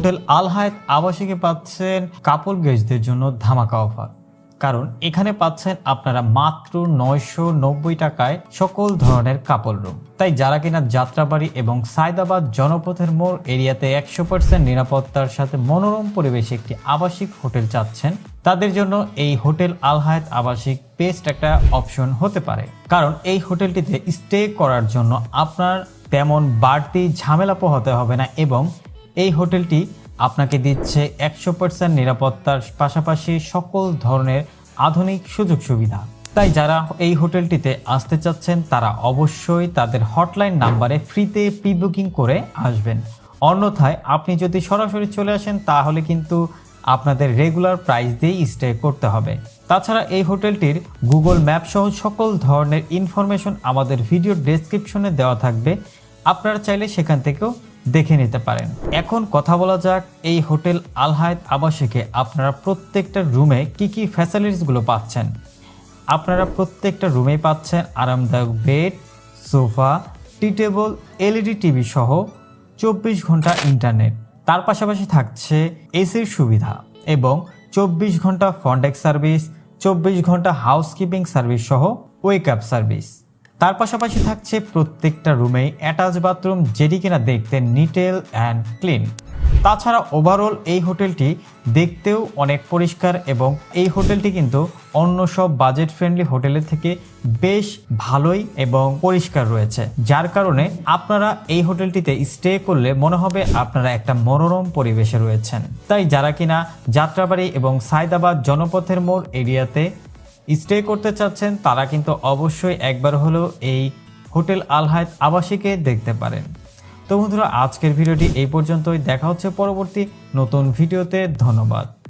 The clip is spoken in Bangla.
হোটেল আল হায়াত আবাসিকে পাচ্ছেন কাপল গেস্টদের জন্য ধামাকা অফার। কারণ এখানে পাচ্ছেন আপনারা মাত্র নয়শো নব্বই টাকায় সকল ধরনের কাপল রুম। তাই যারা কিনা যাত্রাবাড়ি এবং সায়দাবাদ জনপথের মোড় এরিয়াতে একশো পার্সেন্ট নিরাপত্তার সাথে মনোরম পরিবেশে একটি আবাসিক হোটেল চাচ্ছেন, তাদের জন্য এই হোটেল আল হায়াত আবাসিক বেস্ট একটা অপশন হতে পারে। কারণ এই হোটেলটিতে স্টে করার জন্য আপনার তেমন বাড়তি ঝামেলা পোহাতে হবে না এবং এই হোটেলটি আপনাকে দিচ্ছে একশো পার্সেন্ট নিরাপত্তার পাশাপাশি সকল ধরনের আধুনিক সুযোগ সুবিধা। তাই যারা এই হোটেলটিতে আসতে চাচ্ছেন, তারা অবশ্যই তাদের হটলাইন নাম্বারে ফ্রিতে প্রি বুকিং করে আসবেন। অন্যথায় আপনি যদি সরাসরি চলে আসেন, তাহলে কিন্তু আপনাদের রেগুলার প্রাইস দিয়েই স্টে করতে হবে। তাছাড়া এই হোটেলটির গুগল ম্যাপ সহ সকল ধরনের ইনফরমেশন আমাদের ভিডিও ডেসক্রিপশনে দেওয়া থাকবে। আপনারা চাইলে সেখান থেকেও দেখে নিতে পারেন। এখন কথা বলা যাক এই হোটেল আলহায়ত আবাসিকে আপনারা প্রত্যেকটা রুমে কি কি ফ্যাসিলিটিসগুলো পাচ্ছেন? আপনারা প্রত্যেকটা রুমেই পাচ্ছেন আরামদায়ক bed, sofa, tea table, LED, TV সহ চব্বিশ ঘণ্টা ইন্টারনেট। তার পাশাপাশি থাকছে এসির সুবিধা এবং চব্বিশ ঘণ্টা ফন্ডেক সার্ভিস, চব্বিশ ঘণ্টা হাউসকিপিং সার্ভিস সহ ওয়েক আপ সার্ভিস। তার পাশাপাশি থাকছে প্রত্যেকটা রুমেই অ্যাটাচ বাথরুম, যেটি কিনা দেখতে নিটেল অ্যান্ড ক্লিন। তাছাড়া ওভারঅল এই হোটেলটি দেখতেও অনেক পরিষ্কার এবং এই হোটেলটি কিন্তু অন্য সব বাজেট ফ্রেন্ডলি হোটেলের থেকে বেশ ভালোই এবং পরিষ্কার রয়েছে। যার কারণে আপনারা এই হোটেলটিতে স্টে করলে মনে হবে আপনারা একটা মনোরম পরিবেশে রয়েছেন। তাই যারা কিনা যাত্রাবাড়ি এবং সায়দাবাদ জনপথের মোড় এরিয়াতে স্টে করতে চাচ্ছেন, তারা কিন্তু অবশ্যই একবার হলেও এই হোটেল আলহায়ত আবাসিকে দেখতে পারেন। তো বন্ধুরা, আজকের ভিডিওটি এই পর্যন্তই। দেখা হচ্ছে পরবর্তী নতুন ভিডিওতে। ধন্যবাদ।